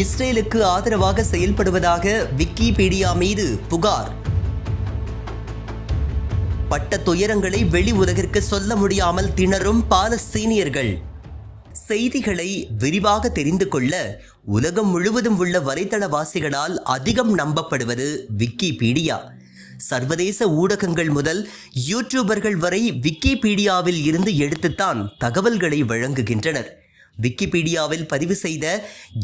இஸ்ரேலுக்கு ஆதரவாக செயல்படுவதாக விக்கிபீடியா மீது புகார். பட்ட துயரங்களை வெளி உலகிற்கு சொல்ல முடியாமல் திணறும் பாலஸ்தீனியர்கள். செய்திகளை விரிவாக தெரிந்து கொள்ள உலகம் முழுவதும் உள்ள வலைத்தளவாசிகளால் அதிகம் நம்பப்படுவது விக்கிபீடியா. சர்வதேச ஊடகங்கள் முதல் யூடியூபர்கள் வரை விக்கிபீடியாவில் இருந்து எடுத்துத்தான் தகவல்களை வழங்குகின்றனர். விக்கிபீடியாவில் பதிவு செய்த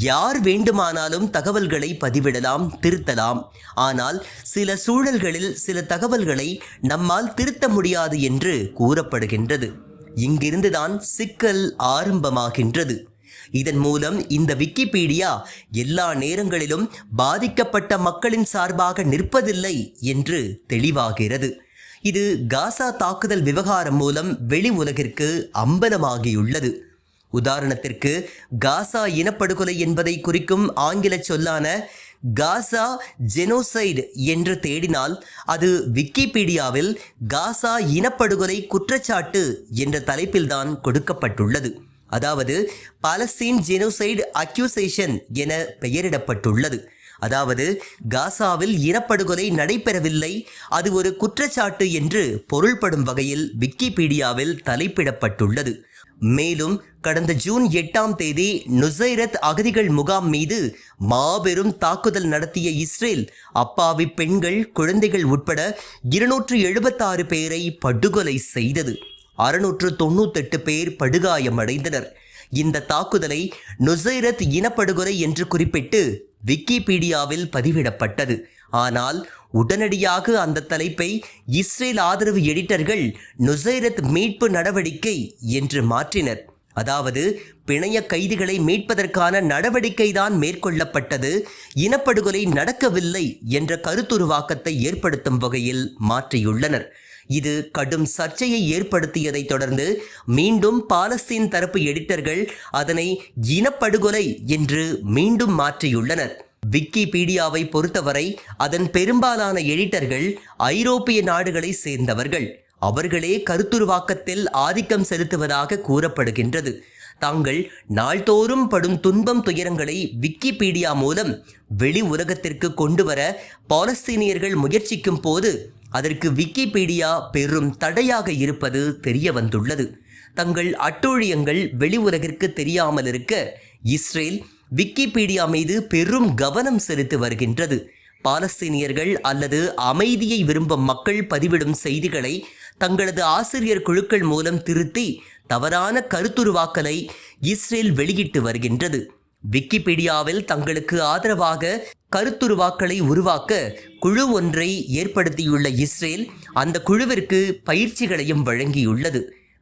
யார் வேண்டுமானாலும் தகவல்களை பதிவிடலாம் திருத்தலாம். ஆனால் சில சூழல்களில் சில தகவல்களை நம்மால் திருத்த முடியாது என்று கூறப்படுகின்றது. இங்கிருந்துதான் சிக்கல் ஆரம்பமாகின்றது. இதன் மூலம் இந்த விக்கிபீடியா எல்லா நேரங்களிலும் பாதிக்கப்பட்ட மக்களின் சார்பாக நிற்பதில்லை என்று தெளிவாகிறது. இது காசா தாக்குதல் விவகாரம் மூலம் வெளி உலகிற்கு அம்பலமாகியுள்ளது. உதாரணத்திற்கு காசா இனப்படுகொலை என்பதை குறிக்கும் ஆங்கில சொல்லான காசா ஜெனோசைடு என்று தேடினால் அது விக்கிபீடியாவில் காசா இனப்படுகொலை குற்றச்சாட்டு என்ற தலைப்பில்தான் கொடுக்கப்பட்டுள்ளது. அதாவது பாலஸ்தீன் ஜெனோசைடு அக்யூசேஷன் என பெயரிடப்பட்டுள்ளது. அதாவது காசாவில் இனப்படுகொலை நடைபெறவில்லை அது ஒரு குற்றச்சாட்டு என்று பொருள்படும் வகையில் விக்கிபீடியாவில் தலைப்பிடப்பட்டுள்ளது. மேலும் கடந்த ஜூன் எட்டாம் தேதி நுசைரத் அகதிகள் முகாம் மீது மாபெரும் தாக்குதல் நடத்திய இஸ்ரேல் அப்பாவி பெண்கள் குழந்தைகள் உட்பட இருநூற்று எழுபத்தாறு பேரை படுகொலை செய்தது. அறுநூற்று தொண்ணூத்தெட்டு பேர் படுகாயமடைந்தனர். இந்த தாக்குதலை நுசைரத் இனப்படுகொலை என்று குறிப்பிட்டு விக்கிபீடியாவில் பதிவிடப்பட்டது. ஆனால் உடனடியாக அந்த தலைப்பை இஸ்ரேல் ஆதரவு எடிட்டர்கள் நுசைரத் மீட்பு நடவடிக்கை என்று மாற்றினர். அதாவது பிணைய கைதிகளை மீட்பதற்கான நடவடிக்கைதான் மேற்கொள்ளப்பட்டது. இனப்படுகொலை நடக்கவில்லை என்ற கருத்துருவாக்கத்தை ஏற்படுத்தும் வகையில் மாற்றியுள்ளனர். இது கடும் சர்ச்சையை ஏற்படுத்தியதை தொடர்ந்து மீண்டும் பாலஸ்தீன் தரப்பு எடிட்டர்கள் அதனை இனப்படுகொலை என்று மீண்டும் மாற்றியுள்ளனர். விக்கிபீடியாவை பொறுத்தவரை அதன் பெரும்பாலான எடிட்டர்கள் ஐரோப்பிய நாடுகளை சேர்ந்தவர்கள். அவர்களே கருத்துருவாக்கத்தில் ஆதிக்கம் செலுத்துவதாக கூறப்படுகின்றது. தாங்கள் நாள்தோறும் படும் துன்பம் துயரங்களை விக்கிபீடியா மூலம் வெளி உலகத்திற்கு கொண்டு வர பாலஸ்தீனியர்கள் முயற்சிக்கும் போது அதற்கு விக்கிபீடியா பெரும் தடையாக இருப்பது தெரிய வந்துள்ளது தங்கள் அட்டூழியங்கள் வெளி உலகிற்கு தெரியாமல் இருக்க இஸ்ரேல் விக்கிபீடியா மீது பெரும் கவனம் செலுத்தி வருகின்றது. பாலஸ்தீனியர்கள் அல்லது அமைதியை விரும்பும் மக்கள் பதிவிடும் செய்திகளை தங்களது ஆசிரியர் குழுக்கள் மூலம் திருத்தி தவறான கருத்துருவாக்கலை இஸ்ரேல் வெளியிட்டு வருகின்றது. விக்கிபீடியாவில் தங்களுக்கு ஆதரவாக கருத்துருவாக்களை உருவாக்க குழு ஒன்றை ஏற்படுத்தியுள்ள இஸ்ரேல் அந்த குழுவிற்கு பயிற்சிகளையும் வழங்கியுள்ளது.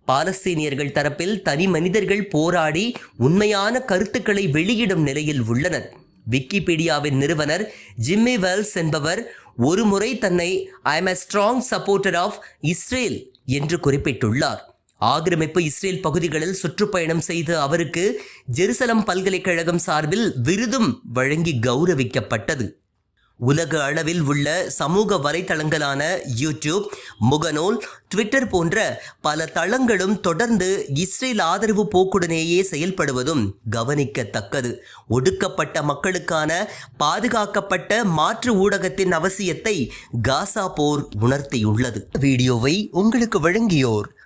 பாலஸ்தீனியர்கள் தரப்பில் தனி மனிதர்கள் போராடி உண்மையான கருத்துக்களை வெளியிடும் நிலையில் உள்ளனர். விக்கிபீடியாவின் நிறுவனர் ஜிம்மி வெல்ஸ் என்பவர் ஒருமுறை தன்னை I am strong supporter of Israel என்று குறிப்பிட்டுள்ளார். ஆக்கிரமிப்பு இஸ்ரேல் பகுதிகளில் சுற்றுப்பயணம் செய்த அவருக்கு ஜெருசலம் பல்கலைக்கழகம் சார்பில் விருதும் வழங்கி கௌரவிக்கப்பட்டது. உலக அளவில் உள்ள சமூக வலைத்தளங்களான யூடியூப் முகநூல் ட்விட்டர் போன்ற பல தளங்களும் தொடர்ந்து இஸ்ரேல் ஆதரவு போக்குடனேயே செயல்படுவதும் கவனிக்கத்தக்கது. ஒடுக்கப்பட்ட மக்களுக்கான பாதுகாக்கப்பட்ட மாற்று ஊடகத்தின் அவசியத்தை காசா போர் உணர்த்தியுள்ளது. வீடியோவை உங்களுக்கு வழங்கியோர்